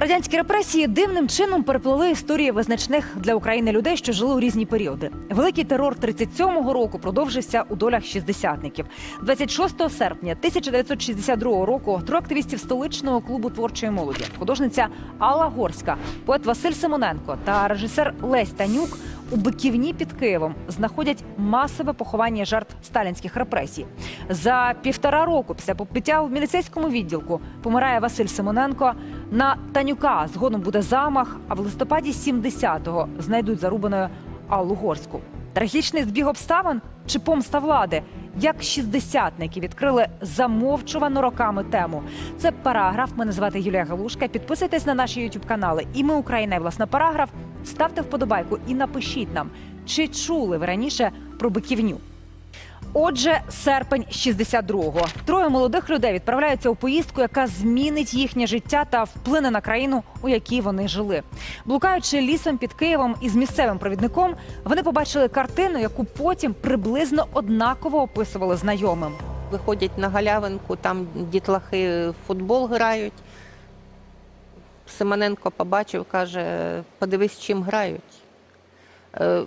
Радянські репресії дивним чином переплили історії визначних для України людей, що жили у різні періоди. Великий терор 37-го року продовжився у долях шістдесятників. 26 серпня 1962 року троє активістів столичного клубу творчої молоді, художниця Алла Горська, поет Василь Симоненко та режисер Лесь Танюк у Биківні під Києвом знаходять масове поховання жертв сталінських репресій. За півтора року після побиття в міліцейському відділку помирає Василь Симоненко. На Танюка згодом буде замах, а в листопаді 70-го знайдуть зарубаною Аллу Горську. Трагічний збіг обставин чи помста влади? Як шістдесятники відкрили замовчувану роками тему. Це параграф. Мене звати Юлія Галушка. Підписуйтесь на наші youtube канали. І ми Україна і власне параграф. Ставте вподобайку і напишіть нам, чи чули ви раніше про биківню. Отже, серпень 62-го. Троє молодих людей відправляються у поїздку, яка змінить їхнє життя та вплине на країну, у якій вони жили. Блукаючи лісом під Києвом із місцевим провідником, вони побачили картину, яку потім приблизно однаково описували знайомим. Виходять на галявинку, там дітлахи в футбол грають. Семененко побачив, каже, подивись, чим грають. Е,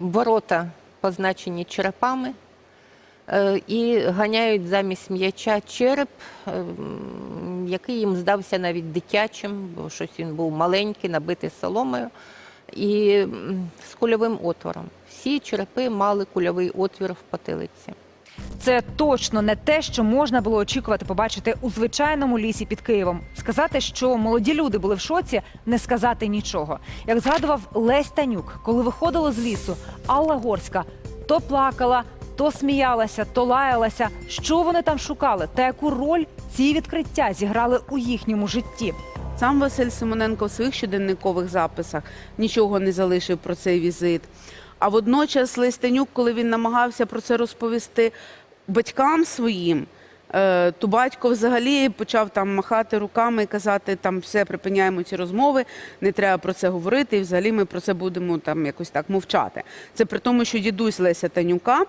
Ворота позначені черепами е, і ганяють замість м'яча череп, е, який їм здався навіть дитячим, бо щось він був маленький, набитий соломою, і з кульовим отвором. Всі черепи мали кульовий отвір в потилиці. Це точно не те, що можна було очікувати побачити у звичайному лісі під Києвом. Сказати, що молоді люди були в шоці, не сказати нічого. Як згадував Лесь Танюк, коли виходили з лісу, Алла Горська то плакала, то сміялася, то лаялася. Що вони там шукали, та яку роль ці відкриття зіграли у їхньому житті? Сам Василь Симоненко в своїх щоденникових записах нічого не залишив про цей візит. А водночас Листенюк, коли він намагався про це розповісти батькам своїм, е, то батько взагалі почав там махати руками і казати, там все припиняємо ці розмови, не треба про це говорити, і взагалі ми про це будемо там якось так мовчати. Це при тому, що дідусь Леся Танюка,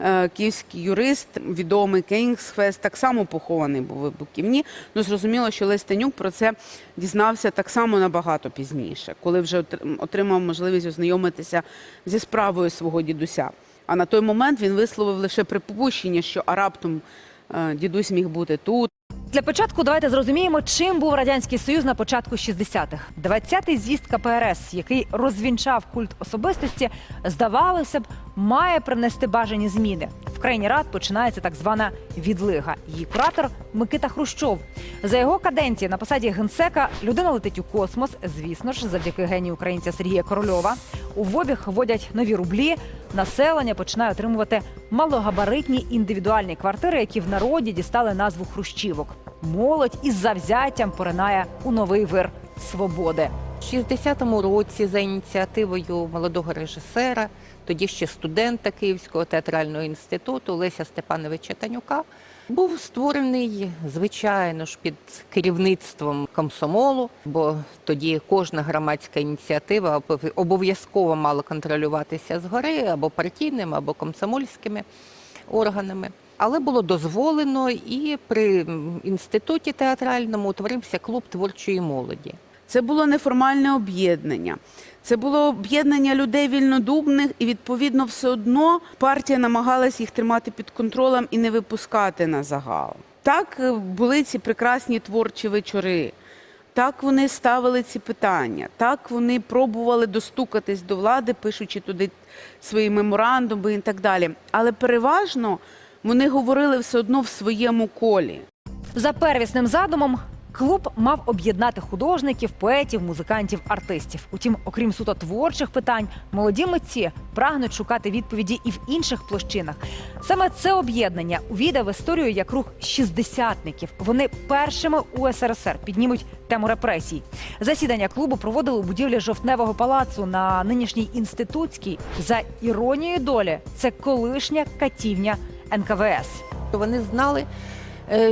е, київський юрист, відомий Кейнгсфест, так само похований був у Буківні. Ну зрозуміло, що Лесь Танюк про це дізнався так само набагато пізніше, коли вже отр- отримав можливість ознайомитися зі справою свого дідуся. А на той момент він висловив лише припущення, що а раптом е, дідусь міг бути тут. Для початку давайте зрозуміємо, чим був радянський союз на початку 60-х. 20-й з'їзд КПРС, який розвінчав культ особистості, здавалося б, має принести бажані зміни. В країні рад починається так звана відлига. Її куратор Микита Хрущов. За його каденції на посаді генсека людина летить у космос. Звісно ж, завдяки генію українця Сергія Корольова. У в обіг вводять нові рублі. Населення починає отримувати малогабаритні індивідуальні квартири, які в народі дістали назву хрущівок. Молодь із завзяттям поринає у новий вир свободи. В 60-му році за ініціативою молодого режисера, тоді ще студента Київського театрального інституту Леся Степановича Танюка, був створений, звичайно ж, під керівництвом комсомолу, бо тоді кожна громадська ініціатива обов'язково мала контролюватися згори або партійними, або комсомольськими органами. Але було дозволено, і при інституті театральному утворився клуб творчої молоді. Це було неформальне об'єднання. Це було об'єднання людей вільнодумних, і відповідно все одно партія намагалась їх тримати під контролем і не випускати на загал. Так е, були ці прекрасні творчі вечори. Так вони ставили ці питання, так вони пробували достукатись до влади, пишучи туди свої меморандуми і так далі. Але переважно вони говорили все одно в своєму колі. За первісним задумом. Клуб мав об'єднати художників, поетів, музикантів, артистів. Утім, окрім суто творчих питань, молоді митці прагнуть шукати відповіді і в інших площинах. Саме це об'єднання увійде в історію як рух шістдесятників. Вони першими у СРСР піднімуть тему репресій. Засідання клубу проводили у будівлі жовтневого палацу на нинішній інститутській. За іронією долі, це колишня катівня НКВС. Вони знали,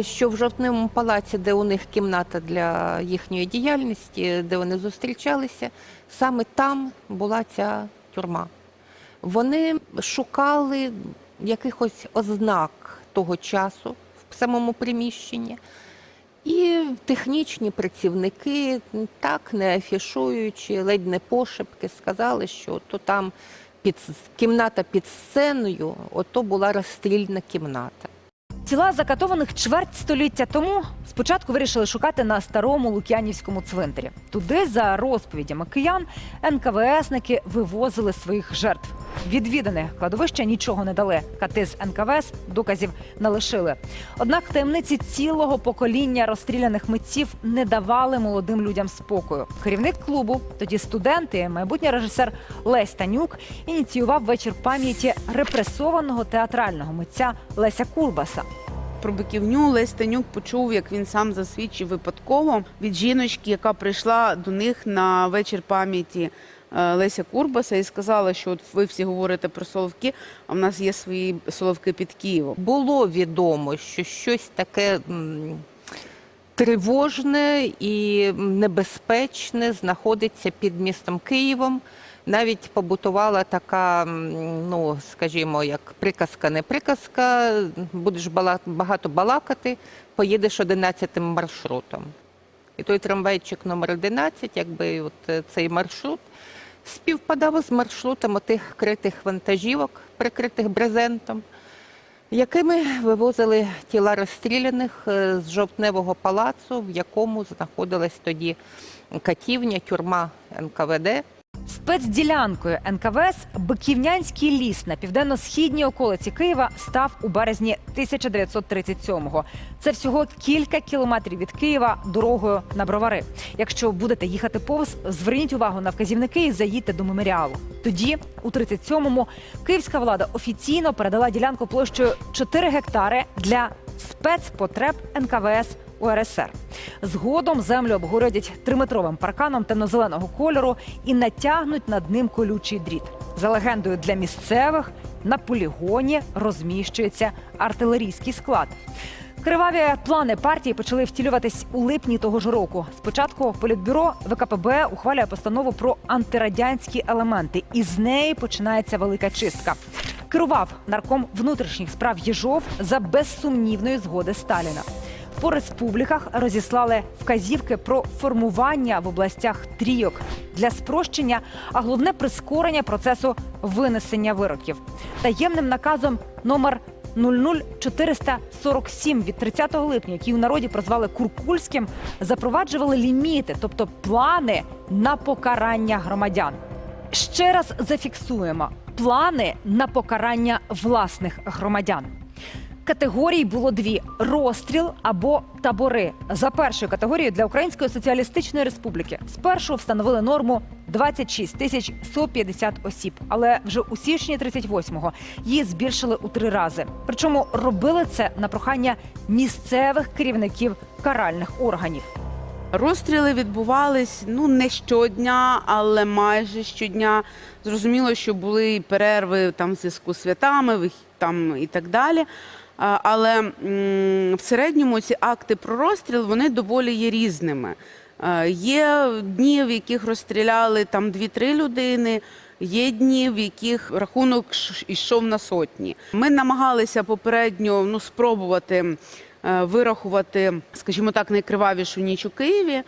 що в жовтневому палаці, де у них кімната для їхньої діяльності, де вони зустрічалися, саме там була ця тюрма. Вони шукали якихось ознак того часу в самому приміщенні. І технічні працівники, так не афішуючи, ледь не пошепки, сказали, що то там під кімната під сценою, ото була розстрільна кімната. Тіла закатованих чверть століття тому спочатку вирішили шукати на старому Лук'янівському цвинтарі. Туди, за розповідями киян, НКВСники вивозили своїх жертв. Відвідане кладовища нічого не дали. Кати з НКВС доказів не лишили. Однак таємниці цілого покоління розстріляних митців не давали молодим людям спокою. Керівник клубу, тоді студент і майбутній режисер Лесь Танюк, ініціював вечір пам'яті репресованого театрального митця Леся Курбаса. Про биківню Лесь Танюк почув, як він сам засвідчив випадково від жіночки, яка прийшла до них на вечір пам'яті е, Леся Курбаса і сказала, що от ви всі говорите про Соловки, а в нас є свої Соловки під Києвом. Було відомо, що щось таке тривожне і небезпечне знаходиться під містом Києвом. Навіть побутувала така, ну скажімо, як приказка, не приказка. Будеш багато балакати, поїдеш 11 маршрутом. І той трамвайчик номер 11, якби от е, цей маршрут, співпадав з маршрутом тих критих вантажівок, прикритих брезентом, якими вивозили тіла розстріляних е, з жовтневого палацу, в якому знаходилась тоді катівня, тюрма НКВД. Спецділянкою НКВС Биківнянський ліс на південно-східній околиці Києва став у березні 1937-го. Це всього кілька кілометрів від Києва дорогою на бровари. Якщо будете їхати повз, зверніть увагу на вказівники і заїдьте до меморіалу. Тоді, у 37-му, київська влада офіційно передала ділянку площею 4 гектари для спецпотреб НКВС УРСР. Згодом землю обгородять триметровим парканом темно-зеленого кольору і натягнуть над ним колючий дріт. За легендою для місцевих на полігоні розміщується артилерійський склад. Криваві плани партії почали втілюватись у липні того ж року. Спочатку політбюро ВКПБ ухвалює постанову про антирадянські елементи, і з неї починається велика чистка. Керував нарком внутрішніх справ Єжов за безсумнівної згоди Сталіна. По республіках розіслали вказівки про формування в областях трійок для спрощення, а головне прискорення процесу винесення вироків. Таємним наказом номер 00447 від 30 липня, який у народі прозвали Куркульським, запроваджували ліміти, тобто плани на покарання громадян. Ще раз зафіксуємо плани на покарання власних громадян. Категорій було дві: розстріл або табори. За першою категорією для Української соціалістичної республіки спершу встановили норму 26 тисяч 150 осіб, але вже у січні 38-го її збільшили у три рази. Причому робили це на прохання місцевих керівників каральних органів. Розстріли відбувались ну не щодня, але майже щодня. Зрозуміло, що були і перерви там зв'язку з святами, там і так далі. Але в середньому ці акти про розстріл вони доволі є різними. Є дні, в яких розстріляли там 2-3 людини. Є дні, в яких рахунок йшов на сотні. Ми намагалися попередньо ну, спробувати е, вирахувати, скажімо так, найкривавішу ніч у Києві.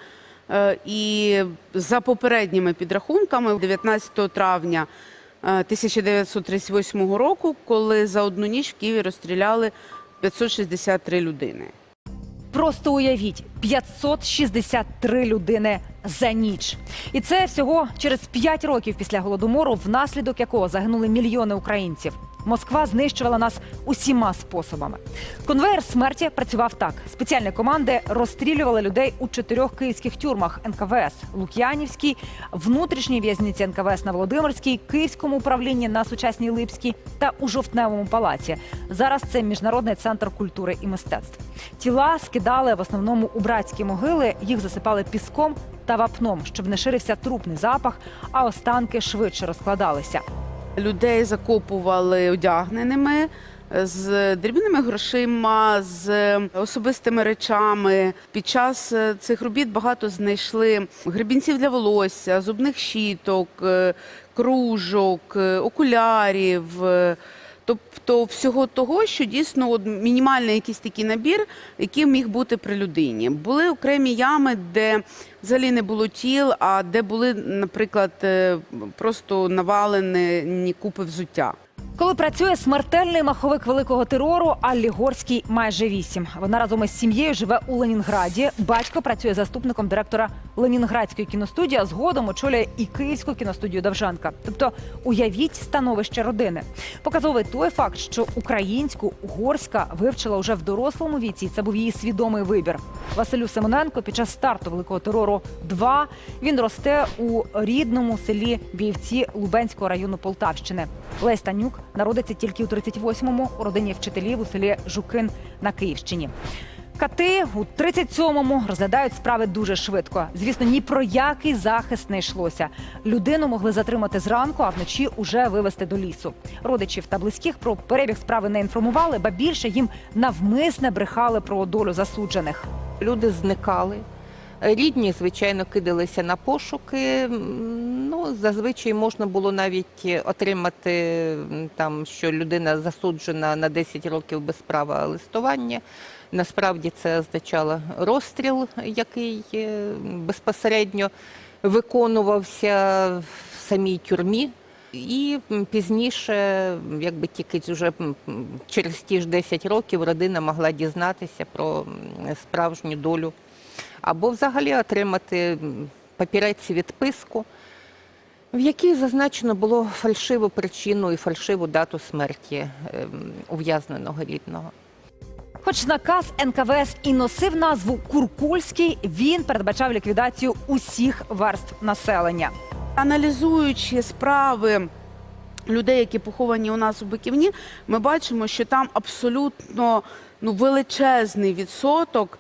Е, І за попередніми підрахунками, 19 травня 1938 року, коли за одну ніч в Києві розстріляли 563 людини. Просто уявіть 563 людини за ніч. І це всього через 5 років після голодомору, внаслідок якого загинули мільйони українців. Москва знищувала нас усіма способами. Конвеєр смерті працював так: спеціальні команди розстрілювали людей у чотирьох київських тюрмах НКВС Лук'янівській, внутрішній в'язниці НКВС на Володимирській, Київському управлінні на сучасній Липській та у жовтневому палаці. Зараз це міжнародний центр культури і мистецтв. Тіла скидали в основному у братські могили, їх засипали піском та вапном, щоб не ширився трупний запах, а останки швидше розкладалися. Людей закопували одягненими з дрібними грошима, з особистими речами. Під час е, цих робіт багато знайшли гребінців для волосся, зубних щіток, е, кружок, е, окулярів. Тобто всього того, що дійсно от мінімальний якийсь такий набір, який міг бути при людині. Були окремі ями, де взагалі не було тіл, а де були, наприклад, е, просто навалені купи взуття. Коли працює смертельний маховик великого терору, Аллі Горській майже вісім. Вона разом із сім'єю живе у Ленінграді. Батько працює заступником директора Ленінградської кіностудії, а згодом очолює і київську кіностудію Довжанка. Тобто, уявіть становище родини. Показовий той факт, що українську горська вивчила уже в дорослому віці. Це був її свідомий вибір. Василю Симоненко під час старту великого терору 2 він росте у рідному селі Біївці Лубенського району Полтавщини. Лесь Танюк народиться тільки у 38-му у родині вчителів у селі Жукин на Київщині. Кати у 37-му розглядають справи дуже швидко. Звісно, ні про який захист не йшлося. Людину могли затримати зранку, а вночі уже вивезти до лісу. Родичів та близьких про перебіг справи не інформували, ба більше їм навмисне брехали про долю засуджених. Люди зникали. Рідні, звичайно, кидалися на пошуки. Ну, зазвичай можна було навіть отримати там, що людина засуджена на 10 років без права листування. Насправді це означало розстріл, який е, безпосередньо виконувався в самій тюрмі. І пізніше, якби тільки вже через ті ж 10 років родина могла дізнатися про справжню долю або взагалі отримати папірець відписку, в якій зазначено було фальшиву причину і фальшиву дату смерті ем, ув'язненого рідного. Хоч наказ НКВС і носив назву Куркульський, він передбачав ліквідацію усіх верств населення. Аналізуючи справи людей, які поховані у нас у Биківні, ми бачимо, що там абсолютно ну, величезний відсоток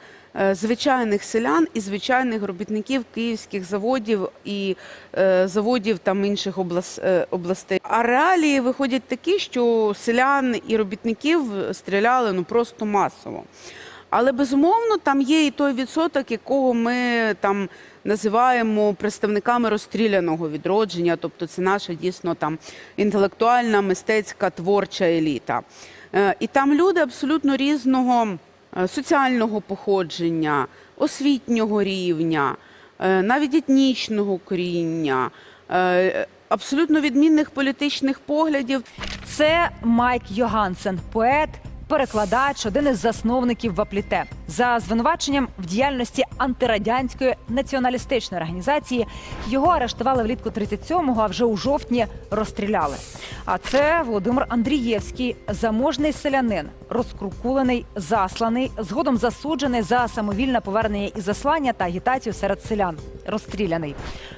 звичайних селян і звичайних робітників київських заводів і е, заводів там інших е, областей. А реалії виходять такі, що селян і робітників стріляли ну просто масово. Але безумовно там є і той відсоток, якого ми там називаємо представниками розстріляного відродження, тобто це наша дійсно там інтелектуальна, мистецька, творча еліта. Е, І там люди абсолютно різного е, соціального походження, освітнього рівня, е, навіть етнічного коріння, е, абсолютно відмінних політичних поглядів. Це Майк Йогансен, поет. Перекладач, один із засновників Вапліте за звинуваченням в діяльності антирадянської націоналістичної організації його арештували влітку 37-го, а вже у жовтні розстріляли. А це Володимир Андрієвський, заможний селянин, розкрукулений, засланий, згодом засуджений за самовільне повернення із заслання та агітацію серед селян. Розстріляний.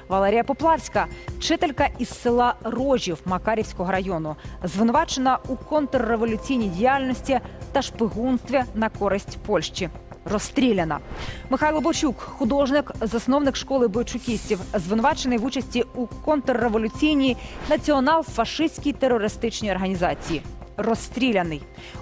Валерія Поплавська, вчителька із села Рожів Макарівського району, звинувачена у контрреволюційній діяльності та шпигунстві на користь Польщі. Розстріляна Михайло Бочук, художник, засновник школи бойчукістів, звинувачений в участі у контрреволюційній націонал-фашистській терористичній організації. Розстріляний.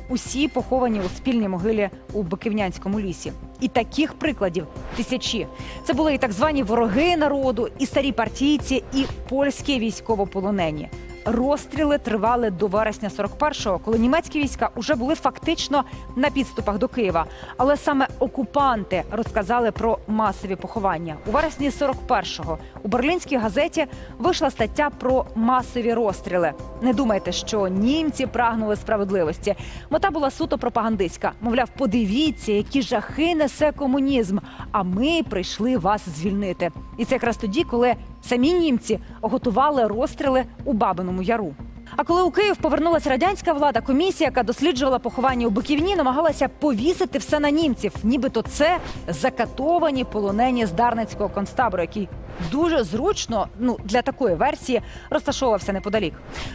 Усі поховані у спільній могилі у Биківнянському лісі. І таких прикладів тисячі. Це були і так звані вороги народу, і старі партійці, і польські військовополонені. Розстріли тривали до вересня 41-го, коли німецькі війська вже були фактично на підступах до Києва. Але саме окупанти розказали про масові поховання. У вересні 41-го у берлінській газеті вийшла стаття про масові розстріли. Не думайте, що німці прагнули справедливості. Мета була суто пропагандистська. Мовляв, подивіться, які жахи несе комунізм. А ми прийшли вас звільнити. І це якраз тоді, коли самі німці готували розстріли у Бабиному Яру. А коли у Київ повернулася радянська влада, комісія, яка досліджувала поховання у Биківні, намагалася повісити все на німців, нібито це закатовані полонені з Дарницького концтабору, який дуже зручно ну для такої версії розташовувався неподалік.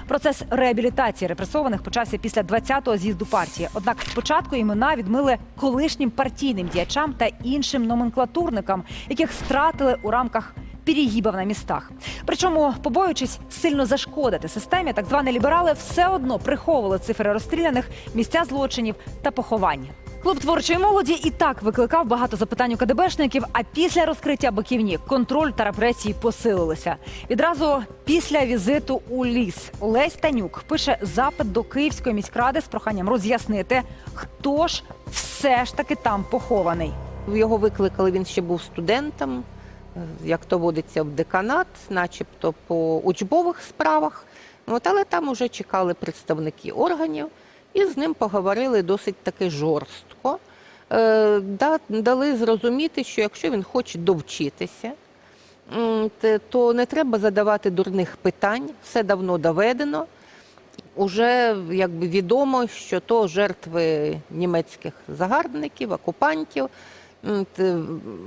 Процес реабілітації репресованих почався після 20-го з'їзду партії. Однак спочатку імена відмили колишнім партійним діячам та іншим номенклатурникам, яких стратили у рамках перегибів на містах. Причому, побоюючись сильно зашкодити системі, так звані ліберали все одно приховували цифри розстріляних, місця злочинів та поховання. Клуб творчої молоді і так викликав багато запитань у КДБшників. А після розкриття биківні контроль та репресії посилилися. Відразу після візиту у ліс Олесь Танюк пише запит до Київської міськради з проханням роз'яснити, хто ж все ж таки там похований. Його викликали, він ще був студентом, як то водиться в деканат, начебто по учбових справах. От, але там уже чекали представники органів і з ним поговорили досить таки жорстко. Е, Дали зрозуміти, що якщо він хоче довчитися, то не треба задавати дурних питань, все давно доведено. Уже якби відомо, що то жертви німецьких загарбників, окупантів,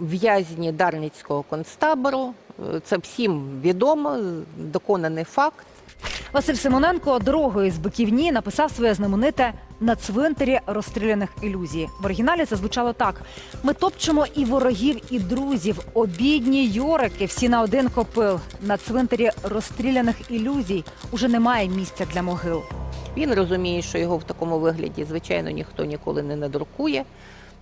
в'язні Дарницького концтабору. Е, Це всім відомо, доконаний факт. Василь Симоненко дорогою з биківні написав своє знамените на цвинтарі розстріляних ілюзій. В оригіналі це звучало так: ми топчемо і ворогів, і друзів, обідні йорики, всі на один копил. На цвинтарі розстріляних ілюзій уже немає місця для могил. Він розуміє, що його в такому вигляді, звичайно, ніхто ніколи не надрукує.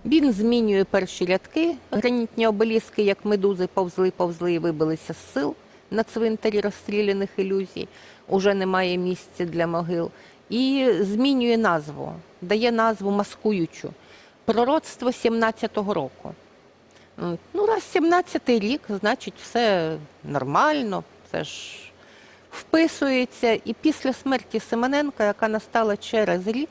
Він змінює перші рядки, гранітні обеліски, як медузи, повзли, повзли і вибилися з сил на цвинтарі розстріляних ілюзій. Уже немає місця для могил. І змінює назву, дає назву маскуючу. Пророцтво 17-го року. Ну, раз 17-й рік, значить, все нормально, це ж вписується. І після смерті Семененка, яка настала через рік,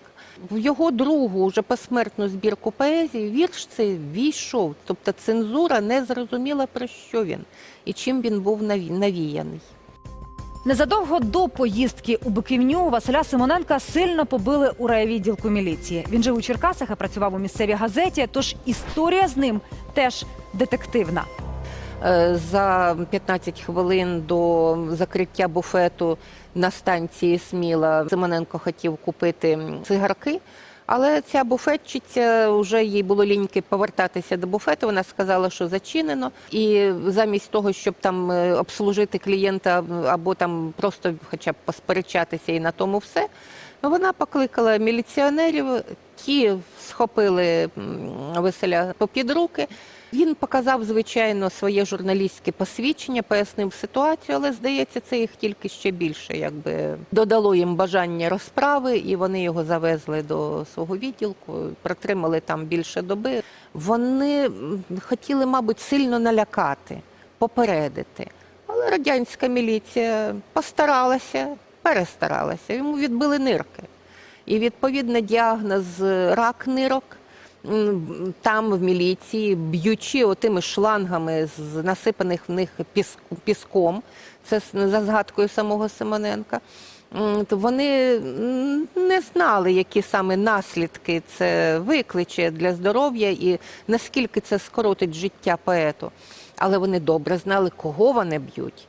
в його другу вже посмертну збірку поезії вірш цей війшов. Тобто цензура не зрозуміла про що він і чим він був навіяний. Незадовго до поїздки у Биківню Василя Симоненка сильно побили у райвідділку міліції. Він жив у Черкасах і працював у місцевій газеті. Тож історія з ним теж детективна. Е, За 15 хвилин до закриття буфету на станції Сміла Семененко хотів купити цигарки. Але ця буфетчиця вже їй було ліньки повертатися до буфету. Вона сказала, що зачинено, і замість того, щоб там е, обслужити клієнта або там просто хоча б посперечатися і на тому все. Вона покликала міліціонерів, ті схопили м, Василя попід руки. Він показав, звичайно, своє журналістське посвідчення, пояснив ситуацію, але здається, це їх тільки ще більше, якби додало їм бажання розправи, і вони його завезли до свого відділку, протримали там більше доби. Вони хотіли, мабуть, сильно налякати, попередити. Але радянська міліція постаралася, перестаралася. Йому відбили нирки. І відповідно діагноз рак нирок. Там в міліції, б'ючи отими шлангами з насипаних в них піском, це за згадкою самого Симоненка. Вони не знали, які саме наслідки це викличе для здоров'я і наскільки це скоротить життя поету. Але вони добре знали, кого вони б'ють.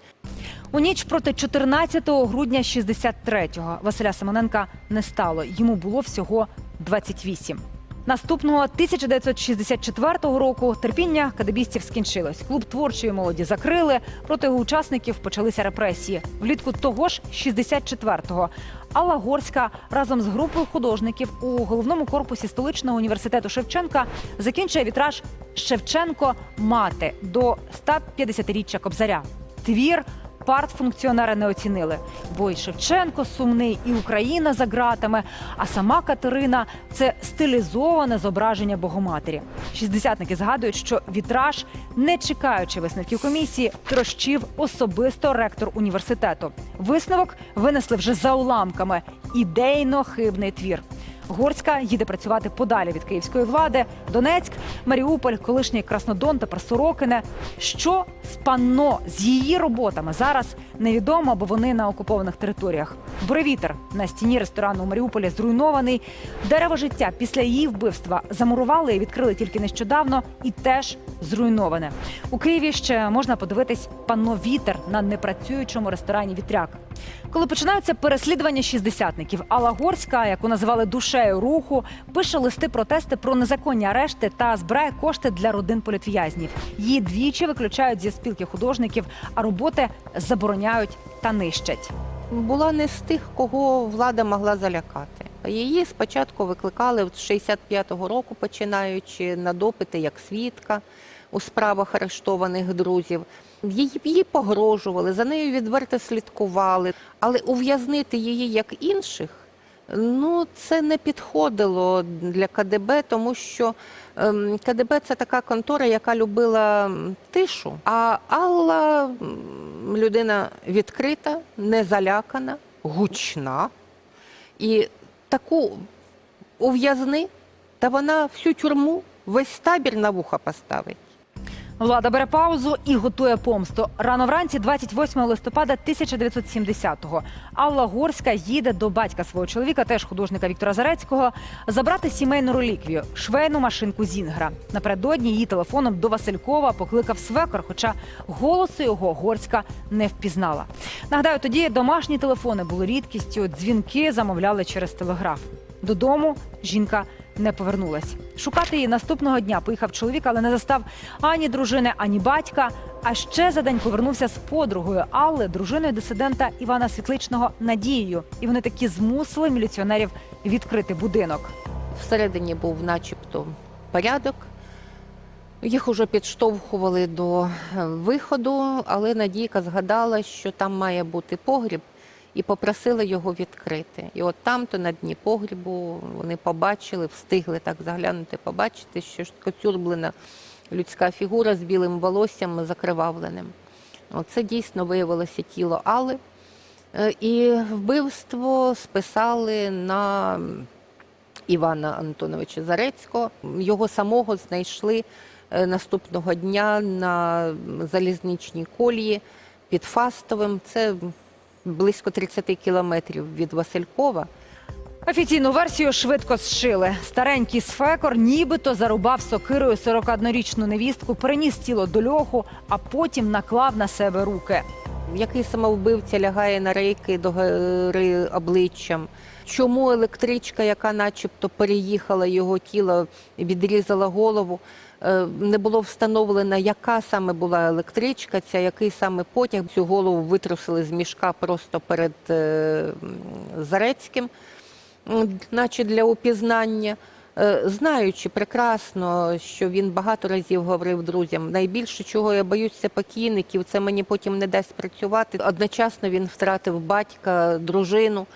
У ніч проти 14 грудня 63-го Василя Симоненка не стало. Йому було всього 28. Наступного 1964 року терпіння кадебістів скінчилось. Клуб творчої молоді закрили. Проти його учасників почалися репресії. Влітку того ж 64-го Алла Горська разом з групою художників у головному корпусі столичного університету Шевченка закінчує вітраж Шевченко мати до 150-річчя Кобзаря. Твір партфункціонери не оцінили. Бо і Шевченко сумний, і Україна за ґратами. А сама Катерина це стилізоване зображення Богоматері. Шістдесятники згадують, що вітраж, не чекаючи висновків комісії, трощив особисто ректор університету. Висновок винесли вже за уламками. Ідейно хибний твір. Горська їде працювати подалі від київської влади. Донецьк, Маріуполь, колишній Краснодон та Сорокине. Що з панно з її роботами зараз невідомо, бо вони на окупованих територіях. Буревітер на стіні ресторану у Маріуполі зруйнований. Дерево життя після її вбивства замурували і відкрили тільки нещодавно, і теж зруйноване. У Києві ще можна подивитись панно Вітер на непрацюючому ресторані Вітряк. Коли починаються переслідування шістдесятників, Алла Горська, яку називали душею руху, пише листи протести про незаконні арешти та збирає кошти для родин політв'язнів. Її двічі виключають зі спілки художників, а роботи забороняють та нищать. Була не з тих, кого влада могла залякати. Її спочатку викликали з 65-го року, починаючи на допити як свідка у справах арештованих друзів. Її, її погрожували, за нею відверто слідкували, але ув'язнити її як інших. Ну, це не підходило для КДБ, тому що ем, КДБ це така контора, яка любила тишу. А Алла людина відкрита, незалякана, гучна. І таку ув'язни, та вона всю тюрму, весь табір на вуха поставить. Влада бере паузу і готує помсту. Рано вранці, 28 листопада 1970-го, Алла Горська їде до батька свого чоловіка, теж художника Віктора Зарецького, забрати сімейну реліквію швейну машинку Зінгра. Напередодні її телефоном до Василькова покликав свекор, хоча голосу його Горська не впізнала. Нагадаю, тоді домашні телефони були рідкістю, дзвінки замовляли через телеграф. Додому жінка не повернулась. Шукати її наступного дня поїхав чоловік, але не застав ані дружини, ані батька. А ще за день повернувся з подругою Алли, дружиною дисидента Івана Світличного Надією. І вони таки змусили міліціонерів відкрити будинок. Всередині був начебто порядок. Їх уже підштовхували до е, виходу, але Надійка згадала, що там має бути погріб, і попросила його відкрити. І от там-то на дні погрібу вони побачили, встигли так заглянути, побачити, що коцюрблена людська фігура з білим волоссям закривавленим. Оце дійсно виявилося тіло Алли. Е, І вбивство списали на Івана Антоновича Зарецького. Його самого знайшли е, наступного дня на залізничній колії під Фастовим. Це близько 30 кілометрів від Василькова. Офіційну версію швидко зшили. Старенький сфекор нібито зарубав сокирою 41-річну невістку, переніс тіло до льоху, а потім наклав на себе руки. Який самовбивця лягає на рейки до гори обличчям? Чому електричка, яка начебто переїхала його тіло, відрізала голову? Е, Не було встановлено, яка саме була електричка, ця який саме потяг. Цю голову витрусили з мішка просто перед е, Зарецьким, наче для упізнання. Е, Знаючи прекрасно, що він багато разів говорив друзям, найбільше чого я боюся покійників, це мені потім не дасть працювати. Одночасно він втратив батька, дружину.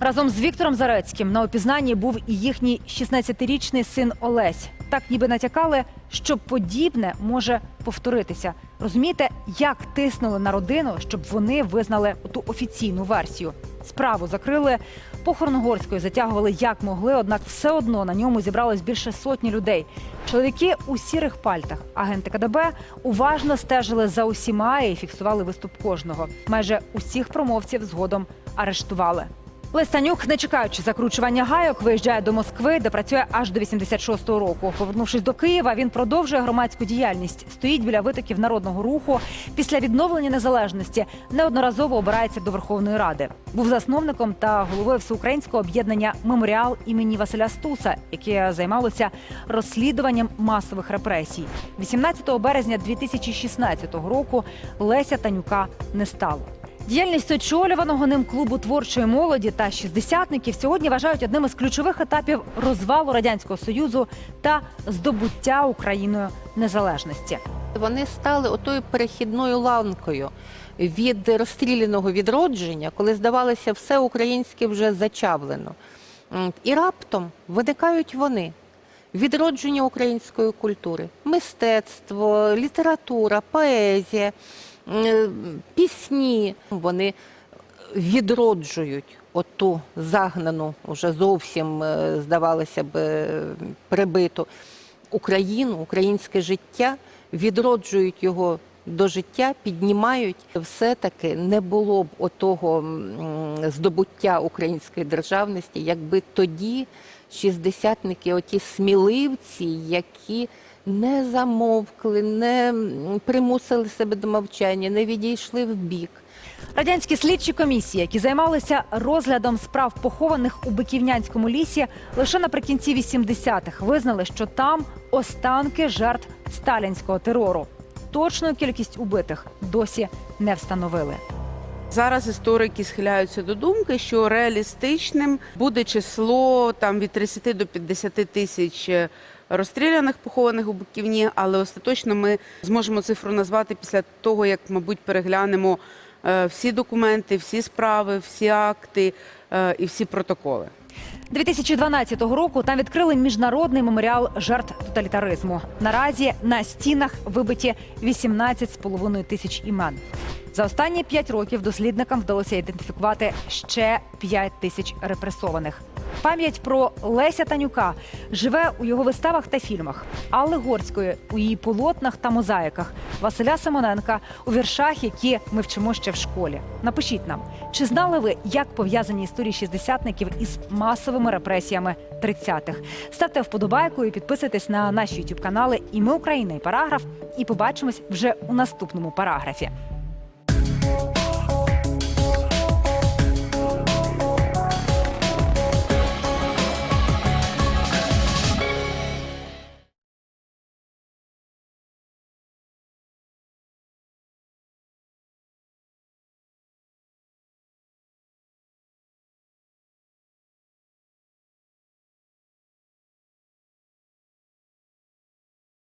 Разом з Віктором Зарецьким на опізнанні був і їхній 16-річний син Олесь. Так ніби натякали, що подібне може повторитися. Розумієте, як тиснули на родину, щоб вони визнали ту офіційну версію. Справу закрили, похорон Горської затягували як могли, однак все одно на ньому зібралось більше сотні людей. Чоловіки у сірих пальтах. Агенти КДБ уважно стежили за усіма і фіксували виступ кожного. Майже усіх промовців згодом арештували. Листанюк, не чекаючи закручування гайок, виїжджає до Москви, де працює аж до 86-го року. Повернувшись до Києва, він продовжує громадську діяльність. Стоїть біля витоків народного руху. Після відновлення незалежності неодноразово обирається до Верховної Ради. Був засновником та головою всеукраїнського об'єднання Меморіал імені Василя Стуса, яке займалося розслідуванням масових репресій. 18 березня 2016 року Леся Танюка не стало. Діяльність очолюваного ним клубу творчої молоді та шістдесятників сьогодні вважають одним із ключових етапів розвалу радянського союзу та здобуття Україною незалежності. Вони стали отою перехідною ланкою від розстріляного відродження, коли здавалося, все українське вже зачавлено. І раптом виникають вони. Відродження української культури, мистецтво, література, поезія, пісні. Вони відроджують оту загнану, вже зовсім, е, здавалося б, е, прибиту Україну, українське життя, відроджують його до життя, піднімають. Все-таки не було б отого здобуття української державності, якби тоді шістдесятники, оті сміливці, які не замовкли, не примусили себе до мовчання, не відійшли в бік. Радянські слідчі комісії, які займалися розглядом справ похованих у Биківнянському лісі, лише наприкінці 80-х визнали, що там останки жертв сталінського терору. Точну кількість убитих досі не встановили. Зараз історики схиляються до думки, що реалістичним буде число там від 30 до 50 тисяч е, розстріляних похованих у Буківні, але остаточно ми зможемо цифру назвати після того, як, мабуть, переглянемо е, всі документи, всі справи, всі акти е, і всі протоколи. 2012 року там відкрили міжнародний меморіал жертв тоталітаризму. Наразі на стінах вибиті 18,5 тисяч імен. За останні п'ять років дослідникам вдалося ідентифікувати ще 5 тисяч репресованих. Пам'ять про Леся Танюка живе у його виставах та фільмах, Алли Горської у її полотнах та мозаїках, Василя Симоненка у віршах, які ми вчимо ще в школі. Напишіть нам, чи знали ви, як пов'язані історії шістдесятників із масовими репресіями 30-х? Ставте вподобайку і підписуйтесь на наші youtube канали І ми Україна і параграф. І побачимось вже у наступному параграфі.